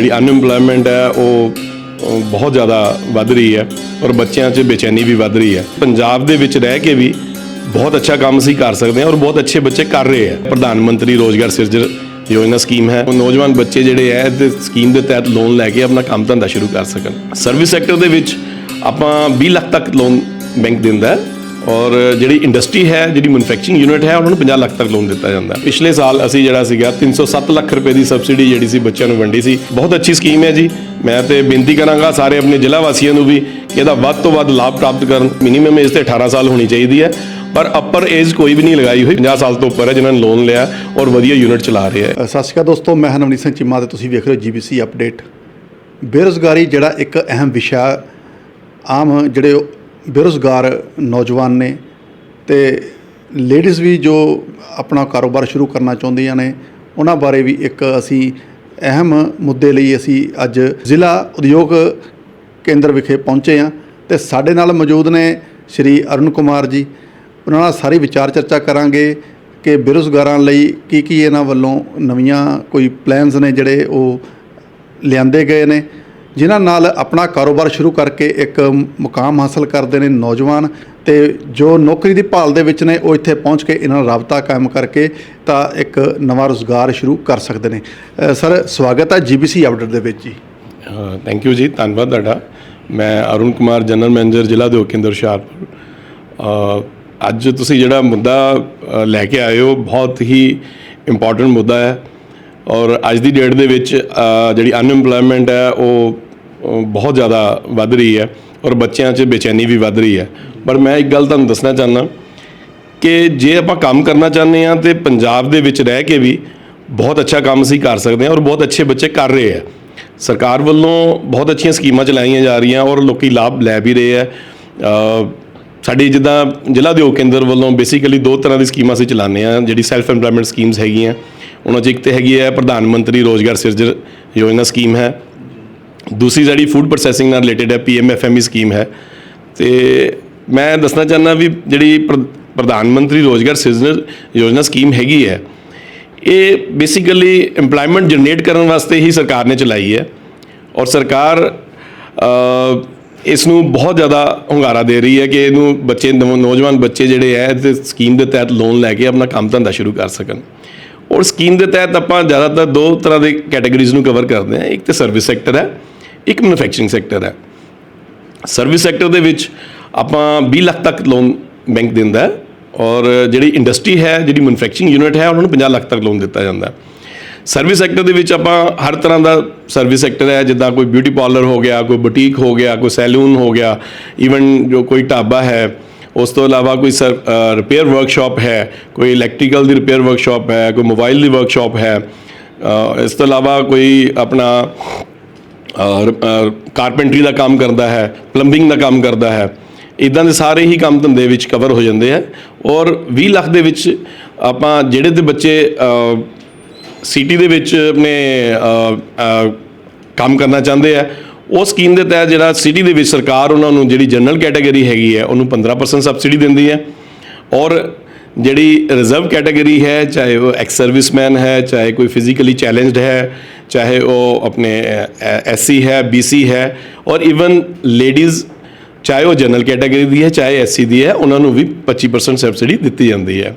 ਜਿਹੜੀ ਅਨਇੰਪਲੋਇਮੈਂਟ ਹੈ, ਉਹ ਬਹੁਤ ਜ਼ਿਆਦਾ ਵੱਧ ਰਹੀ ਹੈ ਔਰ ਬੱਚਿਆਂ 'ਚ ਬੇਚੈਨੀ ਵੀ ਵੱਧ ਰਹੀ ਹੈ। ਪੰਜਾਬ ਦੇ ਵਿੱਚ ਰਹਿ ਕੇ ਵੀ ਬਹੁਤ ਅੱਛਾ ਕੰਮ ਅਸੀਂ ਕਰ ਸਕਦੇ ਹਾਂ ਔਰ ਬਹੁਤ ਅੱਛੇ ਬੱਚੇ ਕਰ ਰਹੇ ਹੈ। ਪ੍ਰਧਾਨ ਮੰਤਰੀ ਰੋਜ਼ਗਾਰ ਸਿਰਜਣ ਯੋਜਨਾ ਸਕੀਮ ਹੈ। ਉਹ ਨੌਜਵਾਨ ਬੱਚੇ ਜਿਹੜੇ ਹੈ, ਇਸ ਸਕੀਮ ਦੇ ਤਹਿਤ ਲੋਨ ਲੈ ਕੇ ਆਪਣਾ ਕੰਮ ਧੰਦਾ ਸ਼ੁਰੂ ਕਰ ਸਕਣ। ਸਰਵਿਸ ਸੈਕਟਰ ਦੇ ਵਿੱਚ ਆਪਾਂ 20 ਲੱਖ ਤੱਕ ਲੋਨ ਬੈਂਕ ਦਿੰਦਾ ਹੈ। ਔਰ ਜਿਹੜੀ ਇੰਡਸਟਰੀ ਹੈ, ਜਿਹੜੀ ਮੈਨੂਫੈਕਚਰਿੰਗ ਯੂਨਿਟ ਹੈ, ਉਹਨਾਂ ਨੂੰ 50 ਲੱਖ ਤੱਕ ਲੋਨ ਦਿੱਤਾ ਜਾਂਦਾ ਪਿਛਲੇ ਸਾਲ ਅਸੀਂ ਜਿਹੜਾ ਸੀਗਾ 307 ਲੱਖ ਰੁਪਏ ਦੀ ਸਬਸਿਡੀ ਜਿਹੜੀ ਸੀ ਬੱਚਿਆਂ ਨੂੰ ਵੰਡੀ ਸੀ। ਬਹੁਤ ਅੱਛੀ ਸਕੀਮ ਹੈ ਜੀ। ਮੈਂ ਤੇ ਬੇਨਤੀ ਕਰਾਂਗਾ ਸਾਰੇ ਆਪਣੇ ਜ਼ਿਲ੍ਹਾ ਵਾਸੀਆਂ ਨੂੰ ਵੀ ਕਿ ਇਹਦਾ ਵੱਧ ਤੋਂ ਵੱਧ ਲਾਭ ਪ੍ਰਾਪਤ ਕਰਨ। ਮਿਨੀਮਮ ਏਜ ਤੇ 18 ਸਾਲ ਹੋਣੀ ਚਾਹੀਦੀ ਹੈ। ਪਰ ਅਪਰ ਏਜ ਕੋਈ ਵੀ ਨਹੀਂ ਲਗਾਈ ਹੋਈ। 50 ਸਾਲ ਤੋਂ ਉੱਪਰ ਹੈ ਜਿਨ੍ਹਾਂ ਨੇ ਲੋਨ ਲਿਆ ਔਰ ਵਧੀਆ ਯੂਨਿਟ ਚਲਾ ਰਹੇ ਹੈ। ਸਤਿ ਸ਼੍ਰੀ ਅਕਾਲ ਦੋਸਤੋ, ਮੈਂ ਹਾਂ ਸਿੰਘ ਚੀਮਾ ਤੇ ਤੁਸੀਂ ਵੇਖ ਰਹੇ ਹੋ ਜੀਬੀਸੀ ਅਪਡੇਟ ਬੇਰੁਜ਼ਗਾਰੀ ਜਿਹੜਾ ਇੱਕ ਅਹਿਮ ਵਿਸ਼ਾ, ਆਮ ਜਿਹੜੇ ਬੇਰੁਜ਼ਗਾਰ ਨੌਜਵਾਨ ਨੇ ਤੇ ਲੇਡੀਜ਼ ਵੀ ਜੋ ਆਪਣਾ ਕਾਰੋਬਾਰ ਸ਼ੁਰੂ ਕਰਨਾ ਚਾਹੁੰਦੀਆਂ ਨੇ, ਉਹਨਾਂ ਬਾਰੇ ਵੀ ਇੱਕ ਅਸੀਂ ਅਹਿਮ ਮੁੱਦੇ ਲਈ ਅਸੀਂ ਅੱਜ ਜ਼ਿਲ੍ਹਾ ਉਦਯੋਗ ਕੇਂਦਰ ਵਿਖੇ ਪਹੁੰਚੇ ਹਾਂ ਤੇ ਸਾਡੇ ਨਾਲ ਮੌਜੂਦ ਨੇ ਸ਼੍ਰੀ ਅਰੁਣ ਕੁਮਾਰ ਜੀ। ਉਹਨਾਂ ਨਾਲ ਸਾਰੀ ਵਿਚਾਰ ਚਰਚਾ ਕਰਾਂਗੇ ਕਿ ਬੇਰੁਜ਼ਗਾਰਾਂ ਲਈ ਕੀ ਕੀ ਇਹਨਾਂ ਵੱਲੋਂ ਨਵੀਆਂ ਕੋਈ ਪਲਾਨਸ ਨੇ ਜਿਹੜੇ ਉਹ ਲਿਆਂਦੇ ਗਏ ਨੇ। ਜਿਨ੍ਹਾਂ ਨਾਲ ਆਪਣਾ ਕਾਰੋਬਾਰ ਸ਼ੁਰੂ ਕਰਕੇ ਇੱਕ ਮੁਕਾਮ ਹਾਸਲ ਕਰਦੇ ਨੇ ਨੌਜਵਾਨ ਤੇ ਜੋ ਨੌਕਰੀ ਦੀ ਭਾਲ ਦੇ ਵਿੱਚ ਨੇ, ਉਹ ਇੱਥੇ ਪਹੁੰਚ ਕੇ ਇਹਨਾਂ ਨਾਲ ਰਾਬਤਾ ਕਾਇਮ ਕਰਕੇ ਤਾਂ ਇੱਕ ਨਵਾਂ ਰੋਜ਼ਗਾਰ ਸ਼ੁਰੂ ਕਰ ਸਕਦੇ ਨੇ। ਸਰ, ਸਵਾਗਤ ਹੈ ਜੀਬੀਸੀ ਅਪਡੇਟ ਦੇ ਵਿੱਚ ਜੀ। ਥੈਂਕ ਯੂ ਜੀ, ਧੰਨਵਾਦ ਤੁਹਾਡਾ। ਮੈਂ ਅਰੁਣ ਕੁਮਾਰ ਜਨਰਲ ਮੈਨੇਜਰ ਜ਼ਿਲ੍ਹਾ ਦੇ ਕੇਂਦਰ ਹੁਸ਼ਿਆਰਪੁਰ ਅੱਜ ਤੁਸੀਂ ਜਿਹੜਾ ਮੁੱਦਾ ਲੈ ਕੇ ਆਏ ਹੋ, ਬਹੁਤ ਹੀ ਇੰਪੋਰਟੈਂਟ ਮੁੱਦਾ ਹੈ। ਔਰ ਅੱਜ ਦੀ ਡੇਟ ਦੇ ਵਿੱਚ ਜਿਹੜੀ ਅਨਇੰਪਲੋਇਮੈਂਟ ਹੈ, ਉਹ ਬਹੁਤ ਜ਼ਿਆਦਾ ਵੱਧ ਰਹੀ ਹੈ ਔਰ ਬੱਚਿਆਂ 'ਚ ਬੇਚੈਨੀ ਵੀ ਵੱਧ ਰਹੀ ਹੈ। ਪਰ ਮੈਂ ਇੱਕ ਗੱਲ ਤੁਹਾਨੂੰ ਦੱਸਣਾ ਚਾਹੁੰਦਾ ਕਿ ਜੇ ਆਪਾਂ ਕੰਮ ਕਰਨਾ ਚਾਹੁੰਦੇ ਹਾਂ ਤੇ ਪੰਜਾਬ ਦੇ ਵਿੱਚ ਰਹਿ ਕੇ ਵੀ ਬਹੁਤ ਅੱਛਾ ਕੰਮ ਅਸੀਂ ਕਰ ਸਕਦੇ ਹਾਂ ਔਰ ਬਹੁਤ ਅੱਛੇ ਬੱਚੇ ਕਰ ਰਹੇ ਆ ਸਰਕਾਰ ਵੱਲੋਂ ਬਹੁਤ ਅੱਛੀਆਂ ਸਕੀਮਾਂ ਚਲਾਈਆਂ ਜਾ ਰਹੀਆਂ ਔਰ ਲੋਕੀ ਲਾਭ ਲੈ ਵੀ ਰਹੇ ਆ ਸਾਡੀ ਜਿੱਦਾਂ ਜ਼ਿਲ੍ਹਾ ਉਦਯੋਗ ਕੇਂਦਰ ਵੱਲੋਂ ਬੇਸਿਕਲੀ ਦੋ ਤਰ੍ਹਾਂ ਦੀ ਸਕੀਮਾਂ ਅਸੀਂ ਚਲਾਉਂਦੇ ਆ ਜਿਹੜੀ ਸੈਲਫ ਏਮਪਲੋਇਮੈਂਟ ਸਕੀਮਸ ਹੈਗੀਆਂ ਉਹਨਾਂ 'ਚ ਇੱਕ ਤੇ ਹੈਗੀ ਹੈ ਪ੍ਰਧਾਨ ਮੰਤਰੀ ਰੋਜ਼ਗਾਰ ਸਿਰਜਣ ਯੋਜਨਾ ਸਕੀਮ ਹੈ। ਦੂਸਰੀ ਜਿਹੜੀ ਫੂਡ ਪ੍ਰੋਸੈਸਿੰਗ ਨਾਲ ਰਿਲੇਟਡ ਹੈ ਪੀਐਮਐਫਐਮਈ ਸਕੀਮ ਹੈ। ਤੇ ਮੈਂ ਦੱਸਣਾ ਚਾਹੁੰਦਾ ਵੀ ਜਿਹੜੀ ਪ੍ਰ- ਪ੍ਰਧਾਨ ਮੰਤਰੀ ਰੋਜ਼ਗਾਰ ਸਿਰਜਣ ਯੋਜਨਾ ਸਕੀਮ ਹੈਗੀ ਹੈ, ਇਹ ਬੇਸਿਕਲੀ EMPLOYMENT ਜਨਰੇਟ ਕਰਨ ਵਾਸਤੇ ਹੀ ਸਰਕਾਰ ਨੇ ਚਲਾਈ ਹੈ ਔਰ ਸਰਕਾਰ ਇਸ ਨੂੰ ਬਹੁਤ ਜ਼ਿਆਦਾ ਹੁੰਗਾਰਾ ਦੇ ਰਹੀ ਹੈ ਕਿ ਇਹਨੂੰ ਬੱਚੇ ਨੌ- ਨੌਜਵਾਨ ਬੱਚੇ ਜਿਹੜੇ ਹੈ ਤੇ ਸਕੀਮ ਦੇ ਤਹਿਤ ਲੋਨ ਲੈ ਕੇ ਆਪਣਾ ਕੰਮ ਧੰਦਾ ਸ਼ੁਰੂ ਕਰ ਸਕਣ। ਔਰ ਸਕੀਮ ਦੇ ਤਹਿਤ ਆਪਾਂ ਜ਼ਿਆਦਾਤਰ ਦੋ ਤਰ੍ਹਾਂ ਦੇ ਕੈਟਾਗਰੀਜ਼ ਨੂੰ ਕਵਰ ਕਰਦੇ ਹਾਂ। ਇੱਕ ਤੇ ਸਰਵਿਸ ਸੈਕਟਰ ਹੈ, ਇੱਕ ਮੈਨੂਫੈਕਚਰਿੰਗ ਸੈਕਟਰ ਹੈ। ਸਰਵਿਸ ਸੈਕਟਰ ਦੇ ਵਿੱਚ ਆਪਾਂ 20 ਲੱਖ ਤੱਕ ਲੋਨ ਬੈਂਕ ਦਿੰਦਾ ਹੈ ਔਰ ਜਿਹੜੀ ਇੰਡਸਟਰੀ ਹੈ, ਜਿਹੜੀ ਮੈਨੂਫੈਕਚਰਿੰਗ ਯੂਨਿਟ ਹੈ, ਉਹਨਾਂ ਨੂੰ 50 ਲੱਖ ਤੱਕ ਲੋਨ ਦਿੱਤਾ ਜਾਂਦਾ ਹੈ। ਸਰਵਿਸ ਸੈਕਟਰ ਦੇ ਵਿੱਚ ਆਪਾਂ ਹਰ ਤਰ੍ਹਾਂ ਦਾ ਸਰਵਿਸ ਸੈਕਟਰ ਹੈ, ਜਿੱਦਾਂ ਕੋਈ ਬਿਊਟੀ ਪਾਰਲਰ ਹੋ ਗਿਆ, ਕੋਈ ਬੁਟੀਕ ਹੋ ਗਿਆ, ਕੋਈ ਸੈਲੂਨ ਹੋ ਗਿਆ ਈਵਨ ਜੋ ਕੋਈ ਢਾਬਾ ਹੈ ਉਸ ਤੋਂ ਇਲਾਵਾ ਕੋਈ ਰਿਪੇਅਰ ਵਰਕਸ਼ਾਪ ਹੈ, ਕੋਈ ਇਲੈਕਟ੍ਰੀਕਲ ਦੀ ਰਿਪੇਅਰ ਵਰਕਸ਼ਾਪ ਹੈ, ਕੋਈ ਮੋਬਾਈਲ ਦੀ ਵਰਕਸ਼ਾਪ ਹੈ ਇਸ ਤੋਂ ਇਲਾਵਾ ਕੋਈ ਆਪਣਾ ਕਾਰਪੈਂਟਰੀ ਦਾ ਕੰਮ ਕਰਦਾ ਹੈ ਪਲੰਬਿੰਗ ਦਾ ਕੰਮ ਕਰਦਾ ਹੈ ਇਦਾਂ ਦੇ ਸਾਰੇ ਹੀ ਕੰਮ ਧੰਦੇ ਵਿੱਚ ਕਵਰ ਹੋ ਜਾਂਦੇ ਆ ਔਰ 20 ਲੱਖ ਦੇ ਵਿੱਚ ਆਪਾਂ ਜਿਹੜੇ ਤੇ ਬੱਚੇ ਸਿਟੀ ਦੇ ਵਿੱਚ ਆਪਣੇ ਕੰਮ ਕਰਨਾ ਚਾਹੁੰਦੇ ਆ ਉਹ ਸਕੀਮ ਦੇ ਤਹਿਤ ਜਿਹੜਾ ਸਿਟੀ ਦੇ ਵਿੱਚ ਸਰਕਾਰ ਉਹਨਾਂ ਨੂੰ ਜਿਹੜੀ ਜਨਰਲ ਕੈਟਾਗਰੀ ਹੈਗੀ ਹੈ, ਉਹਨੂੰ 15% ਸਬਸਿਡੀ ਦਿੰਦੀ ਹੈ। ਔਰ ਜਿਹੜੀ ਰਿਜ਼ਰਵ ਕੈਟਾਗਰੀ ਹੈ, ਚਾਹੇ ਉਹ ਐਕਸ ਸਰਵਿਸਮੈਨ ਹੈ, ਚਾਹੇ ਕੋਈ ਫਿਜ਼ੀਕਲੀ ਚੈਲੰਜਡ ਹੈ, ਚਾਹੇ ਉਹ ਆਪਣੇ ਐਸਸੀ ਹੈ ਬੀਸੀ ਹੈ, ਔਰ ਇਵਨ ਲੇਡੀਜ਼ ਚਾਹੇ ਉਹ ਜਨਰਲ ਕੈਟਾਗਰੀ ਦੀ ਹੈ, ਚਾਹੇ ਐਸਸੀ ਦੀ ਹੈ, ਉਹਨਾਂ ਨੂੰ ਵੀ 25% ਸਬਸਿਡੀ ਦਿੱਤੀ ਜਾਂਦੀ ਹੈ।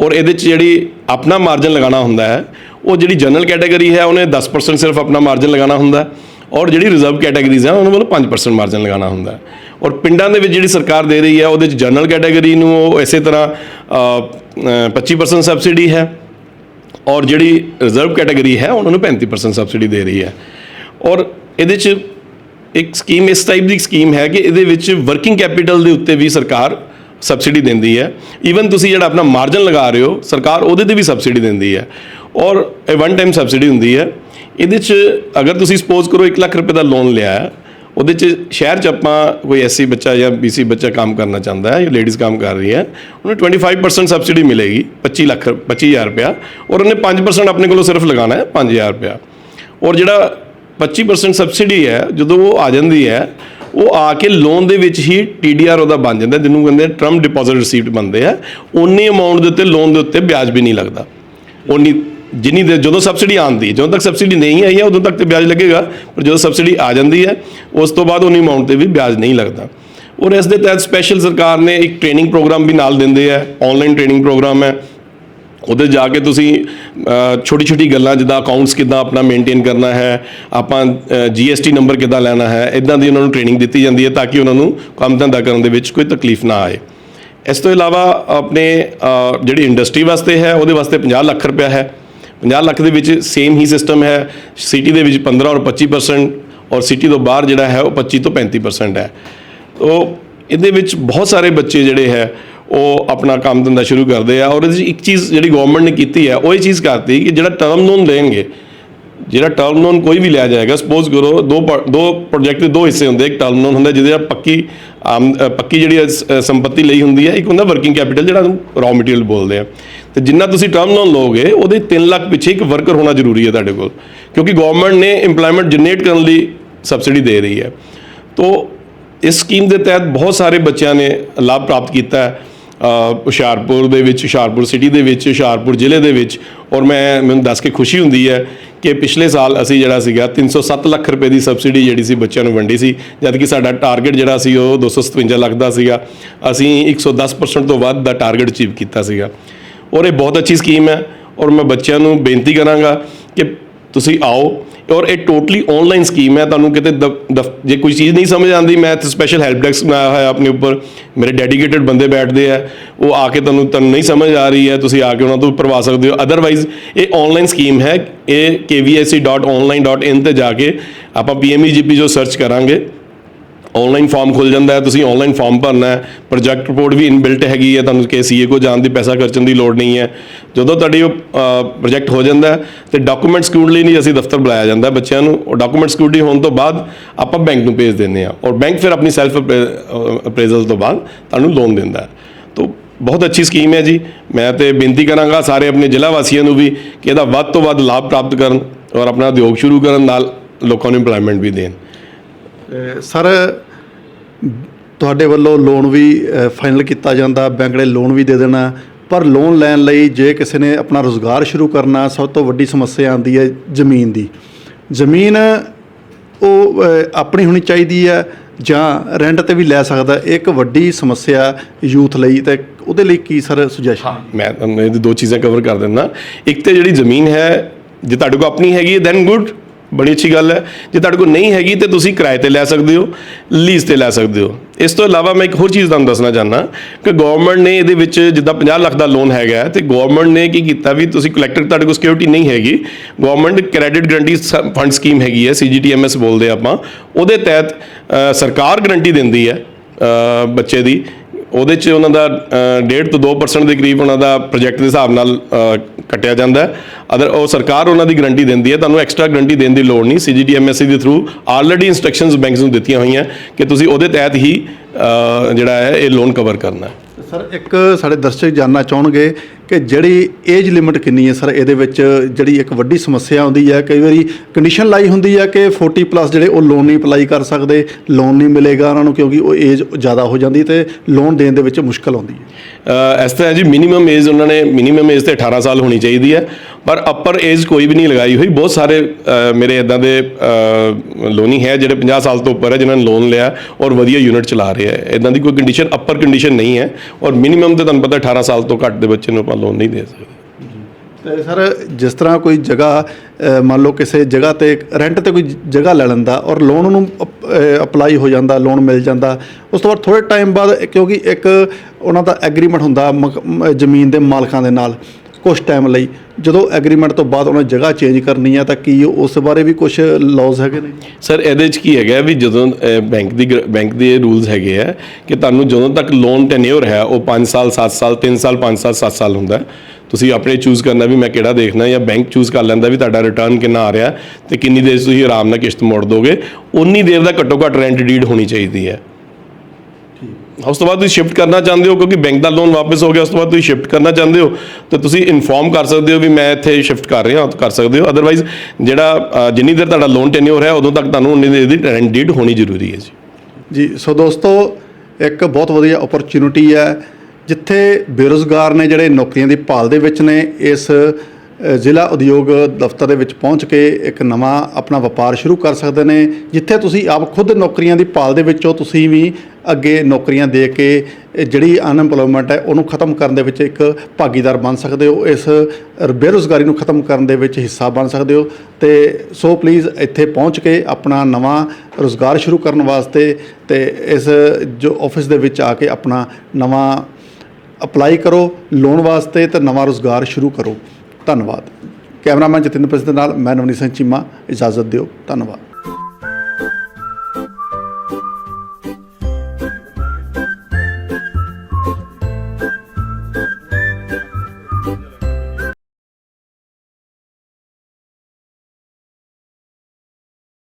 ਔਰ ਇਹਦੇ ਚ ਜਿਹੜੀ ਆਪਣਾ ਮਾਰਜਨ ਲਗਾਉਣਾ ਹੁੰਦਾ ਹੈ, ਉਹ ਜਿਹੜੀ ਜਨਰਲ ਕੈਟਾਗਰੀ ਹੈ, ਉਹਨੇ 10% ਸਿਰਫ ਆਪਣਾ ਮਾਰਜਨ ਲਗਾਉਣਾ ਹੁੰਦਾ ਹੈ। ਔਰ ਜਿਹੜੀ ਰਿਜ਼ਰਵ ਕੈਟਾਗਰੀਜ਼ ਹੈ ਉਹਨਾਂ ਵੱਲੋਂ 5% ਮਾਰਜਨ ਲਗਾਉਣਾ ਹੁੰਦਾ ਔਰ ਪਿੰਡਾਂ ਦੇ ਵਿੱਚ ਜਿਹੜੀ ਸਰਕਾਰ ਦੇ ਰਹੀ ਹੈ ਉਹਦੇ ਚ ਜਨਰਲ ਕੈਟਾਗਰੀ ਨੂੰ ਉਹ ਇਸੇ ਤਰ੍ਹਾਂ ਅ, ਅ, 25% ਸਬਸਿਡੀ ਹੈ। ਔਰ ਜਿਹੜੀ ਰਿਜ਼ਰਵ ਕੈਟਾਗਰੀ ਹੈ ਉਹਨਾਂ ਨੂੰ 35% ਸਬਸਿਡੀ ਦੇ ਰਹੀ ਹੈ। ਔਰ ਇਹਦੇ ਚ ਇੱਕ ਸਕੀਮ ਇਸ ਟਾਈਪ ਦੀ ਸਕੀਮ ਹੈ ਕਿ ਇਹਦੇ ਵਿੱਚ ਵਰਕਿੰਗ ਕੈਪੀਟਲ ਦੇ ਉੱਤੇ ਵੀ ਸਰਕਾਰ ਸਬਸਿਡੀ ਦਿੰਦੀ ਹੈ। ਈਵਨ ਤੁਸੀਂ ਜਿਹੜਾ ਆਪਣਾ ਮਾਰਜਨ ਲਗਾ ਰਹੇ ਹੋ ਸਰਕਾਰ ਉਹਦੇ ਤੇ ਵੀ ਸਬਸਿਡੀ ਦਿੰਦੀ ਹੈ। ਔਰ ਇਹ ਵਨ ਟਾਈਮ ਸਬਸਿਡੀ ਹੁੰਦੀ ਹੈ। ਇਹਦੇ ਚ ਅਗਰ ਤੁਸੀਂ ਸਪੋਜ਼ ਕਰੋ 1 ਲੱਖ ਰੁਪਏ ਦਾ ਲੋਨ ਲਿਆ ਹੈ ਉਹਦੇ ਚ ਸ਼ਹਿਰ ਚ ਆਪਾਂ ਕੋਈ ਐਸਸੀ ਬੱਚਾ ਜਾਂ ਬੀਸੀ ਬੱਚਾ ਕੰਮ ਕਰਨਾ ਚਾਹੁੰਦਾ ਹੈ, ਜਾਂ ਲੇਡੀਜ਼ ਕੰਮ ਕਰ ਰਹੀ ਹੈ, ਉਹਨੂੰ 25% ਸਬਸਿਡੀ ਮਿਲੇਗੀ 25 ਲੱਖ 25000 ਰੁਪਇਆ, ਔਰ ਉਹਨੇ 5% ਆਪਣੇ ਕੋਲੋਂ ਸਿਰਫ ਲਗਾਉਣਾ ਹੈ 5000 ਰੁਪਇਆ। ਔਰ ਜਿਹੜਾ 25% ਸਬਸਿਡੀ ਹੈ, ਜਦੋਂ ਉਹ ਆ ਜਾਂਦੀ ਹੈ, ਉਹ ਆ ਕੇ ਲੋਨ ਦੇ ਵਿੱਚ ਹੀ TDR ਉਹਦਾ ਬਣ ਜਾਂਦਾ ਜਿਹਨੂੰ ਕਹਿੰਦੇ ਟਰਮ ਡਿਪੋਜ਼ਿਟ ਰਿਸੀਪਟ ਬਣਦੇ ਆ। ਉਨੀ ਅਮਾਉਂਟ ਦੇ ਉੱਤੇ ਲੋਨ ਦੇ ਉੱਤੇ ਵਿਆਜ ਵੀ ਨਹੀਂ ਲੱਗਦਾ। ਉਨੀ ਜਿੰਨੀ ਦੇ ਜਦੋਂ ਸਬਸਿਡੀ ਆਉਂਦੀ ਹੈ ਜਦੋਂ ਤੱਕ ਸਬਸਿਡੀ ਨਹੀਂ ਆਈ ਹੈ, ਉਦੋਂ ਤੱਕ ਤੇ ਵਿਆਜ ਲੱਗੇਗਾ, ਪਰ ਜਦੋਂ ਸਬਸਿਡੀ ਆ ਜਾਂਦੀ ਹੈ, ਉਸ ਤੋਂ ਬਾਅਦ ਉਨੀ ਅਮਾਉਂਟ ਤੇ ਵੀ ਵਿਆਜ ਨਹੀਂ ਲੱਗਦਾ। ਔਰ ਇਸ ਦੇ ਤਹਿਤ ਸਪੈਸ਼ਲ ਸਰਕਾਰ ਨੇ ਇੱਕ ਟ੍ਰੇਨਿੰਗ ਪ੍ਰੋਗਰਾਮ ਵੀ ਨਾਲ ਦਿੰਦੇ ਆ ਆਨਲਾਈਨ ਟ੍ਰੇਨਿੰਗ ਪ੍ਰੋਗਰਾਮ ਹੈ। ਉਹਦੇ ਜਾ ਕੇ ਤੁਸੀਂ ਛੋਟੀ ਛੋਟੀ ਗੱਲਾਂ ਜਿੱਦਾਂ ਅਕਾਊਂਟਸ ਕਿੱਦਾਂ ਆਪਣਾ ਮੇਨਟੇਨ ਕਰਨਾ ਹੈ, ਆਪਾਂ ਜੀਐਸਟੀ ਨੰਬਰ ਕਿੱਦਾਂ ਲੈਣਾ ਹੈ ਇਦਾਂ ਦੀ ਉਹਨਾਂ ਨੂੰ ਟ੍ਰੇਨਿੰਗ ਦਿੱਤੀ ਜਾਂਦੀ ਹੈ, ਤਾਂ ਕਿ ਉਹਨਾਂ ਨੂੰ ਕੰਮ ਧੰਦਾ ਕਰਨ ਦੇ ਵਿੱਚ ਕੋਈ ਤਕਲੀਫ ਨਾ ਆਏ। ਇਸ ਤੋਂ ਇਲਾਵਾ ਆਪਣੇ ਜਿਹੜੀ ਇੰਡਸਟਰੀ ਵਾਸਤੇ ਹੈ, ਉਹਦੇ ਵਾਸਤੇ 50 ਲੱਖ ਰੁਪਇਆ ਹੈ। 50 ਲੱਖ ਦੇ ਵਿੱਚ ਸੇਮ ਹੀ ਸਿਸਟਮ ਹੈ। ਸਿਟੀ ਦੇ ਵਿੱਚ 15 ਔਰ 25% ਔਰ ਸਿਟੀ ਤੋਂ ਬਾਹਰ ਜਿਹੜਾ ਹੈ ਉਹ 25 ਤੋਂ 35% ਹੈ। ਉਹ ਇਹਦੇ ਵਿੱਚ ਬਹੁਤ ਸਾਰੇ ਬੱਚੇ ਜਿਹੜੇ ਹੈ, ਉਹ ਆਪਣਾ ਕੰਮ ਧੰਦਾ ਸ਼ੁਰੂ ਕਰਦੇ ਆ ਔਰ ਇਹਦੇ 'ਚ ਇੱਕ ਚੀਜ਼ ਜਿਹੜੀ ਗਵਰਨਮੈਂਟ ਨੇ ਕੀਤੀ ਹੈ, ਉਹ ਇਹ ਚੀਜ਼ ਕਰਤੀ ਕਿ ਜਿਹੜਾ ਟਰਮ ਲੋਨ ਦੇਣਗੇ, ਜਿਹੜਾ ਟਰਮ ਲੋਨ ਕੋਈ ਵੀ ਲਿਆ ਜਾਏਗਾ ਸਪੋਜ਼ ਕਰੋ ਦੋ ਦੋ ਪ੍ਰੋਜੈਕਟ ਦੇ ਦੋ ਹਿੱਸੇ ਹੁੰਦੇ ਇੱਕ ਟਰਮ ਲੋਨ ਹੁੰਦਾ ਜਿਹਦੇ ਨਾਲ ਪੱਕੀ ਆਮ- ਪੱਕੀ ਜਿਹੜੀ ਸੰਪਤੀ ਲਈ ਹੁੰਦੀ ਹੈ, ਇੱਕ ਹੁੰਦਾ ਵਰਕਿੰਗ ਕੈਪੀਟਲ ਜਿਹੜਾ ਨੂੰ ਰॉ ਮਟੀਰੀਅਲ ਬੋਲਦੇ ਆ। ਤੇ ਜਿੰਨਾ ਤੁਸੀਂ ਟਰਮ ਲੋਨ ਲਓਗੇ, ਉਹਦੇ 3 ਲੱਖ ਪਿੱਛੇ ਇੱਕ ਵਰਕਰ ਹੋਣਾ ਜ਼ਰੂਰੀ ਹੈ ਤੁਹਾਡੇ ਕੋਲ। ਕਿਉਂਕਿ ਗਵਰਨਮੈਂਟ ਨੇ ਇੰਪਲੋਇਮੈਂਟ ਜਨਰੇਟ ਕਰਨ ਲਈ ਸਬਸਿਡੀ ਦੇ ਰਹੀ ਹੈ। ਤੋ ਇਸ ਸਕੀਮ ਦੇ ਤਹਿਤ ਬਹੁਤ ਸਾਰੇ ਬੱਚਿਆਂ ਨੇ ਲਾਭ ਪ੍ਰਾਪਤ ਕੀਤਾ ਹੈ। ਹੁਸ਼ਿਆਰਪੁਰ ਦੇ ਵਿੱਚ, ਹੁਸ਼ਿਆਰਪੁਰ ਸਿਟੀ ਦੇ ਵਿੱਚ, ਹੁਸ਼ਿਆਰਪੁਰ ਜ਼ਿਲ੍ਹੇ ਦੇ ਵਿੱਚ। ਔਰ ਮੈਂ, ਮੈਨੂੰ ਦੱਸ ਕੇ ਖੁਸ਼ੀ ਹੁੰਦੀ ਹੈ ਕਿ ਪਿਛਲੇ ਸਾਲ ਅਸੀਂ ਜਿਹੜਾ ਸੀਗਾ 307 ਲੱਖ ਰੁਪਏ ਦੀ ਸਬਸਿਡੀ ਜਿਹੜੀ ਸੀ ਬੱਚਿਆਂ ਨੂੰ ਵੰਡੀ ਸੀ। ਜਦ ਕਿ ਸਾਡਾ ਟਾਰਗੇਟ ਜਿਹੜਾ ਸੀ ਉਹ 257 ਲੱਖ ਦਾ ਸੀਗਾ। ਅਸੀਂ 110% ਤੋਂ ਵੱਧ ਦਾ ਟਾਰਗੇਟ ਅਚੀਵ ਕੀਤਾ ਸੀਗਾ। ਔਰ ਇਹ ਬਹੁਤ ਅੱਛੀ ਸਕੀਮ ਹੈ ਔਰ ਮੈਂ ਬੱਚਿਆਂ ਨੂੰ ਬੇਨਤੀ ਕਰਾਂਗਾ ਕਿ ਤੁਸੀਂ ਆਓ ਔਰ ਇਹ ਟੋਟਲੀ ਆਨਲਾਈਨ ਸਕੀਮ ਹੈ, ਤੁਹਾਨੂੰ ਕਿਤੇ ਦਫ- ਦਫ- ਜੇ ਕੋਈ ਚੀਜ਼ ਨਹੀਂ ਸਮਝ ਆਉਂਦੀ, ਮੈਂ ਤੇ ਸਪੈਸ਼ਲ ਹੈਲਪ ਡੈਸਕ ਬਣਾਇਆ ਹੋਇਆ ਆਪਣੇ ਉੱਪਰ, ਮੇਰੇ ਡੈਡੀਕੇਟਿਡ ਬੰਦੇ ਬੈਠਦੇ ਆ, ਉਹ ਆ ਕੇ ਤੁਹਾਨੂੰ ਤੁਹਾਨੂੰ ਨਹੀਂ ਸਮਝ ਆ ਰਹੀ ਹੈ, ਤੁਸੀਂ ਆ ਕੇ ਉਹਨਾਂ ਤੋਂ ਭਰਵਾ ਸਕਦੇ ਹੋ। ਅਦਰਵਾਈਜ਼ ਇਹ ਆਨਲਾਈਨ ਸਕੀਮ ਹੈ, ਇਹ kvsc.online.in ਤੇ ਜਾ ਕੇ ਆਪਾਂ pmegp ਜੋ ਸਰਚ ਕਰਾਂਗੇ। ਆਨਲਾਈਨ ਫਾਰਮ ਖੁੱਲ ਜਾਂਦਾ ਹੈ, ਤੁਸੀਂ ਆਨਲਾਈਨ ਫਾਰਮ ਭਰਨਾ ਹੈ ਪ੍ਰੋਜੈਕਟ ਰਿਪੋਰਟ ਵੀ ਇਨਬਿਲਟ ਹੈਗੀ ਹੈ, ਤੁਹਾਨੂੰ ਕਿ ਸੀਏ ਕੋ ਜਾਣ ਦੀ ਪੈਸਾ ਖਰਚਣ ਦੀ ਲੋੜ ਨਹੀਂ ਹੈ। ਜਦੋਂ ਤੁਹਾਡੀ ਉਹ ਪ੍ਰੋਜੈਕਟ ਹੋ ਜਾਂਦਾ ਹੈ, ਤੇ ਡਾਕੂਮੈਂਟ ਸਕੂਟਲੀ ਨਹੀਂ ਅਸੀਂ ਦਫ਼ਤਰ ਬੁਲਾਇਆ ਜਾਂਦਾ ਬੱਚਿਆਂ ਨੂੰ, ਉਹ ਡਾਕੂਮੈਂਟ ਸਕੂਟਲੀ ਹੋਣ ਤੋਂ ਬਾਅਦ ਆਪਾਂ ਬੈਂਕ ਨੂੰ ਭੇਜ ਦਿੰਦੇ ਆ ਔਰ ਬੈਂਕ ਫਿਰ ਆਪਣੀ ਸੈਲਫ ਅਪਰੇਜ਼ਲ ਤੋਂ ਬਾਅਦ ਤੁਹਾਨੂੰ ਲੋਨ ਦਿੰਦਾ ਹੈ। ਤੋ ਬਹੁਤ ਅੱਛੀ ਸਕੀਮ ਹੈ ਜੀ। ਮੈਂ ਤੇ ਬੇਨਤੀ ਕਰਾਂਗਾ ਸਾਰੇ ਆਪਣੇ ਜ਼ਿਲ੍ਹਾ ਵਾਸੀਆਂ ਨੂੰ ਵੀ ਕਿ ਇਹਦਾ ਵੱਧ ਤੋਂ ਵੱਧ ਲਾਭ ਪ੍ਰਾਪਤ ਕਰਨ ਔਰ ਆਪਣਾ ਉਦਯੋਗ ਸ਼ੁਰੂ ਕਰਨ, ਨਾਲ ਲੋਕਾਂ ਨੂੰ ਏਮਪਲੋਇਮੈਂਟ ਵੀ ਦੇਣ। ਸਰ, ਤੁਹਾਡੇ ਵੱਲੋਂ ਲੋਨ ਵੀ ਫਾਈਨਲ ਕੀਤਾ ਜਾਂਦਾ ਬੈਂਕ ਨੇ ਲੋਨ ਵੀ ਦੇ ਦੇਣਾ, ਪਰ ਲੋਨ ਲੈਣ ਲਈ ਜੇ ਕਿਸੇ ਨੇ ਆਪਣਾ ਰੋਜ਼ਗਾਰ ਸ਼ੁਰੂ ਕਰਨਾ, ਸਭ ਤੋਂ ਵੱਡੀ ਸਮੱਸਿਆ ਆਉਂਦੀ ਹੈ ਜ਼ਮੀਨ ਦੀ। ਜ਼ਮੀਨ ਉਹ ਆਪਣੀ ਹੋਣੀ ਚਾਹੀਦੀ ਹੈ ਜਾਂ ਰੈਂਟ ਤੇ ਵੀ ਲੈ ਸਕਦਾ, ਇਹ ਇੱਕ ਵੱਡੀ ਸਮੱਸਿਆ ਯੂਥ ਲਈ, ਤੇ ਉਹਦੇ ਲਈ ਕੀ ਸਰ ਸੁਜੈਸ਼ਨ ਮੈਂ ਤੁਹਾਨੂੰ ਇਹਦੀ ਦੋ ਚੀਜ਼ਾਂ ਕਵਰ ਕਰ ਦਿੰਦਾ। ਇੱਕ ਤੇ ਜਿਹੜੀ ਜ਼ਮੀਨ ਹੈ, ਜੇ ਤੁਹਾਡੇ ਕੋਲ ਆਪਣੀ ਹੈਗੀ ਹੈ ਦੈਨ ਗੁੱਡ ਬੜੀ ਅੱਛੀ ਗੱਲ ਹੈ। ਜੇ ਤੁਹਾਡੇ ਕੋਲ ਨਹੀਂ ਹੈਗੀ ਤੇ ਤੁਸੀਂ ਕਿਰਾਏ ਤੇ ਲੈ ਸਕਦੇ ਹੋ ਲੀਜ਼ ਤੇ ਲੈ ਸਕਦੇ ਹੋ। ਇਸ ਤੋਂ ਇਲਾਵਾ ਮੈਂ ਇੱਕ ਹੋਰ ਚੀਜ਼ ਤੁਹਾਨੂੰ ਦੱਸਣਾ ਚਾਹੁੰਦਾ ਕਿ ਗਵਰਨਮੈਂਟ ਨੇ ਇਹਦੇ ਵਿੱਚ ਜਿੱਦਾਂ 50 ਲੱਖ ਦਾ ਲੋਨ ਹੈਗਾ ਹੈ, ਤੇ ਗਵਰਨਮੈਂਟ ਨੇ ਕੀ ਕੀਤਾ ਵੀ ਤੁਸੀਂ ਕਲੈਕਟਰ ਤੁਹਾਡੇ ਕੋਲ ਸਿਕਿਉਰਿਟੀ ਨਹੀਂ ਹੈਗੀ। Government credit guarantee fund scheme ਹੈਗੀ ਹੈ ਸੀਜੀਟੀਐਮਐਸ ਬੋਲਦੇ ਆਪਾਂ। ਉਹਦੇ ਤਹਿਤ ਸਰਕਾਰ ਗਰੰਟੀ ਦਿੰਦੀ ਹੈ ਬੱਚੇ ਦੀ। ਉਹਦੇ 'ਚ ਉਹਨਾਂ ਦਾ ਅ, ਡੇਢ ਤੋਂ 2% ਦੇ ਕਰੀਬ ਉਹਨਾਂ ਦਾ ਪ੍ਰੋਜੈਕਟ ਦੇ ਹਿਸਾਬ ਨਾਲ ਕੱਟਿਆ ਜਾਂਦਾ ਹੈ। ਅਦਰ ਉਹ ਸਰਕਾਰ ਉਹਨਾਂ ਦੀ ਗਰੰਟੀ ਦਿੰਦੀ ਹੈ। ਤੁਹਾਨੂੰ ਐਕਸਟਰਾ ਗਰੰਟੀ ਦੇਣ ਦੀ ਲੋੜ ਨਹੀਂ। ਸੀਜੀਟੀਐਮਐਸਸੀ ਦੇ ਥਰੂ ਆਲਰੇਡੀ ਇਨਸਟਰਕਸ਼ਨਸ ਬੈਂਕਸ ਨੂੰ ਦਿੱਤੀਆਂ ਹੋਈਆਂ ਕਿ ਤੁਸੀਂ ਉਹਦੇ ਤਹਿਤ ਹੀ ਜਿਹੜਾ ਹੈ ਇਹ ਲੋਨ ਕਵਰ ਕਰਨਾ ਹੈ। ਸਰ, ਇੱਕ ਸਾਡੇ ਦਰਸ਼ਕ ਜਾਨਣਾ ਚਾਹਣਗੇ ਕਿ ਜਿਹੜੀ ਏਜ ਲਿਮਿਟ ਕਿੰਨੀ ਹੈ ਸਰ, ਇਹਦੇ ਵਿੱਚ ਜਿਹੜੀ ਇੱਕ ਵੱਡੀ ਸਮੱਸਿਆ ਆਉਂਦੀ ਹੈ, ਕਈ ਵਾਰੀ ਕੰਡੀਸ਼ਨ ਲਾਈ ਹੁੰਦੀ ਹੈ ਕਿ 40 ਪਲੱਸ ਜਿਹੜੇ ਉਹ ਲੋਨ ਨਹੀਂ ਅਪਲਾਈ ਕਰ ਸਕਦੇ ਲੋਨ ਨਹੀਂ ਮਿਲੇਗਾ ਉਹਨਾਂ ਨੂੰ ਕਿਉਂਕਿ ਉਹ ਏਜ ਜ਼ਿਆਦਾ ਹੋ ਜਾਂਦੀ ਤੇ ਲੋਨ ਦੇਣ ਦੇ ਵਿੱਚ ਮੁਸ਼ਕਲ ਆਉਂਦੀ ਹੈ। ਇਸ ਤਰ੍ਹਾਂ ਜੀ ਮਿਨੀਮਮ ਏਜ ਉਹਨਾਂ ਨੇ ਮਿਨੀਮਮ ਏਜ ਤੇ 18 ਸਾਲ ਹੋਣੀ ਚਾਹੀਦੀ ਹੈ। ਪਰ ਅਪਰ ਏਜ ਕੋਈ ਵੀ ਨਹੀਂ ਲਗਾਈ ਹੋਈ। ਬਹੁਤ ਸਾਰੇ ਮੇਰੇ ਇਦਾਂ ਦੇ ਲੋਨੀ ਹੈ ਜਿਹੜੇ 50 ਸਾਲ ਤੋਂ ਉੱਪਰ ਹੈ, ਜਿਨ੍ਹਾਂ ਨੇ ਲੋਨ ਲਿਆ ਔਰ ਵਧੀਆ ਯੂਨਿਟ ਚਲਾ ਰਹੇ ਹੈ। ਇਦਾਂ ਦੀ ਕੋਈ ਕੰਡੀਸ਼ਨ ਅਪਰ ਕੰਡੀਸ਼ਨ ਨਹੀਂ ਹੈ ਔਰ ਮਿਨੀਮਮ ਤੇ ਤੁਹਾਨੂੰ ਪਤਾ 18 ਸਾਲ ਤੋਂ ਘੱਟ ਦੇ ਬੱਚੇ ਨੂੰ ਆਪਾਂ ਲੋਨ ਨਹੀਂ ਦੇ ਸਕਦੇ। ਤੇ ਸਰ, ਜਿਸ ਤਰ੍ਹਾਂ ਕੋਈ ਜਗ੍ਹਾ ਮੰਨ ਲਓ ਕਿਸੇ ਜਗ੍ਹਾ ਤੇ ਰੈਂਟ ਤੇ ਕੋਈ ਜਗ੍ਹਾ ਲੈ ਲੈਂਦਾ ਔਰ ਲੋਨ ਉਹਨੂੰ ਅਪਲਾਈ ਹੋ ਜਾਂਦਾ ਲੋਨ ਮਿਲ ਜਾਂਦਾ, ਉਸ ਤੋਂ ਬਾਅਦ ਥੋੜੇ ਟਾਈਮ ਬਾਅਦ ਕਿਉਂਕਿ ਇੱਕ ਉਹਨਾਂ ਦਾ ਐਗਰੀਮੈਂਟ ਹੁੰਦਾ ਮਕ- ਜ਼ਮੀਨ ਦੇ ਮਾਲਕਾਂ ਦੇ ਨਾਲ। ਕੁਝ ਟਾਈਮ ਲਈ। ਜਦੋਂ ਐਗਰੀਮੈਂਟ ਤੋਂ ਬਾਅਦ ਉਹਨਾਂ ਜਗ੍ਹਾ ਚੇਂਜ ਕਰਨੀ ਆ, ਤਾਂ ਕੀ ਉਸ ਬਾਰੇ ਵੀ ਕੁਝ ਲਾਜ਼ ਹੈਗੇ ਨੇ? ਸਰ ਇਹਦੇ ਚ ਕੀ ਹੈਗਾ ਵੀ ਜਦੋਂ ਬੈਂਕ ਦੀ ਬੈਂਕ ਦੇ ਰੂਲਸ ਹੈਗੇ ਆ ਕਿ ਤੁਹਾਨੂੰ ਜਦੋਂ ਤੱਕ ਲੋਨ ਟੈਨਿਓਰ ਹੈ, ਉਹ 5 ਸਾਲ 7 ਸਾਲ 3 ਸਾਲ 5 ਸਾਲ 7 ਸਾਲ ਹੁੰਦਾ। ਤੁਸੀਂ ਆਪਣੇ ਚੂਜ਼ ਕਰਨਾ ਵੀ ਮੈਂ ਕਿਹੜਾ ਦੇਖਣਾ ਜਾਂ ਬੈਂਕ ਚੂਜ਼ ਕਰ ਲੈਂਦਾ ਵੀ ਤੁਹਾਡਾ ਰਿਟਰਨ ਕਿੰਨਾ ਆ ਰਿਹਾ ਤੇ ਕਿੰਨੀ ਦੇਰ 'ਚ ਤੁਸੀਂ ਆਰਾਮ ਨਾਲ ਕਿਸ਼ਤ ਮੋੜ ਦੋਗੇ। ਉਨੀ ਦੇਰ ਦਾ ਘੱਟੋ ਘੱਟ ਰੈਂਟ ਡੀਡ ਹੋਣੀ ਚਾਹੀਦੀ ਹੈ। ਉਸ ਤੋਂ ਬਾਅਦ ਤੁਸੀਂ ਸ਼ਿਫਟ ਕਰਨਾ ਚਾਹੁੰਦੇ ਹੋ ਕਿਉਂਕਿ ਬੈਂਕ ਦਾ ਲੋਨ ਵਾਪਸ ਹੋ ਗਿਆ, ਉਸ ਤੋਂ ਬਾਅਦ ਤੁਸੀਂ ਸ਼ਿਫਟ ਕਰਨਾ ਚਾਹੁੰਦੇ ਹੋ, ਤਾਂ ਤੁਸੀਂ ਇਨਫੋਰਮ ਕਰ ਸਕਦੇ ਹੋ ਵੀ ਮੈਂ ਇੱਥੇ ਸ਼ਿਫਟ ਕਰ ਰਿਹਾ ਹਾਂ ਕਰ ਸਕਦੇ ਹੋ। ਅਦਰਵਾਈਜ਼ ਜਿਹੜਾ ਜਿੰਨੀ ਦੇਰ ਤੁਹਾਡਾ ਲੋਨ ਟੈਨਿਓਰ ਹੈ ਉਦੋਂ ਤੱਕ ਤੁਹਾਨੂੰ ਉਨੀ ਦੇਰ ਦੀ ਰੈਂਟ ਡੀਡ ਹੋਣੀ ਜ਼ਰੂਰੀ ਹੈ ਜੀ। ਜੀ, ਸੋ ਦੋਸਤੋ, ਇੱਕ ਬਹੁਤ ਵਧੀਆ ਓਪਰਚ्युनिटी ਹੈ, ਜਿੱਥੇ ਬੇਰੋਜ਼ਗਾਰ ਨੇ ਜਿਹੜੇ ਨੌਕਰੀਆਂ ਦੀ ਭਾਲ ਦੇ ਵਿੱਚ ਨੇ, ਇਸ ਜ਼ਿਲ੍ਹਾ ਉਦਯੋਗ ਦਫ਼ਤਰ ਦੇ ਵਿੱਚ ਪਹੁੰਚ ਕੇ ਇੱਕ ਨਵਾਂ ਆਪਣਾ ਵਪਾਰ ਸ਼ੁਰੂ ਕਰ ਸਕਦੇ ਨੇ, ਜਿੱਥੇ ਤੁਸੀਂ ਆਪ ਖੁਦ ਨੌਕਰੀਆਂ ਦੀ ਭਾਲ ਦੇ ਵਿੱਚੋਂ ਤੁਸੀਂ ਵੀ ਅੱਗੇ ਨੌਕਰੀਆਂ ਦੇ ਕੇ ਜਿਹੜੀ ਅਨਐਮਪਲੋਇਮੈਂਟ ਹੈ ਉਹਨੂੰ ਖਤਮ ਕਰਨ ਦੇ ਵਿੱਚ ਇੱਕ ਭਾਗੀਦਾਰ ਬਣ ਸਕਦੇ ਹੋ, ਇਸ ਬੇਰੁਜ਼ਗਾਰੀ ਨੂੰ ਖਤਮ ਕਰਨ ਦੇ ਵਿੱਚ ਹਿੱਸਾ ਬਣ ਸਕਦੇ ਹੋ। ਤੇ ਸੋ ਪਲੀਜ਼ ਇੱਥੇ ਪਹੁੰਚ ਕੇ ਆਪਣਾ ਨਵਾਂ ਰੋਜ਼ਗਾਰ ਸ਼ੁਰੂ ਕਰਨ ਵਾਸਤੇ ਤੇ ਇਸ ਜੋ ਆਫਿਸ ਦੇ ਵਿੱਚ ਆ ਕੇ ਆਪਣਾ ਨਵਾਂ ਅਪਲਾਈ ਕਰੋ, ਲੋਨ ਵਾਸਤੇ ਤੇ ਨਵਾਂ ਰੋਜ਼ਗਾਰ ਸ਼ੁਰੂ ਕਰੋ। ਧੰਨਵਾਦ। ਕੈਮਰਾਮੈਨ ਜਤਿੰਦਰ ਪ੍ਰਸਾਦ ਦੇ ਨਾਲ ਮੈਂ ਨਵਨੀਤ ਸਿੰਘ ਚੀਮਾ ਇਜਾਜ਼ਤ ਦਿਓ। ਧੰਨਵਾਦ।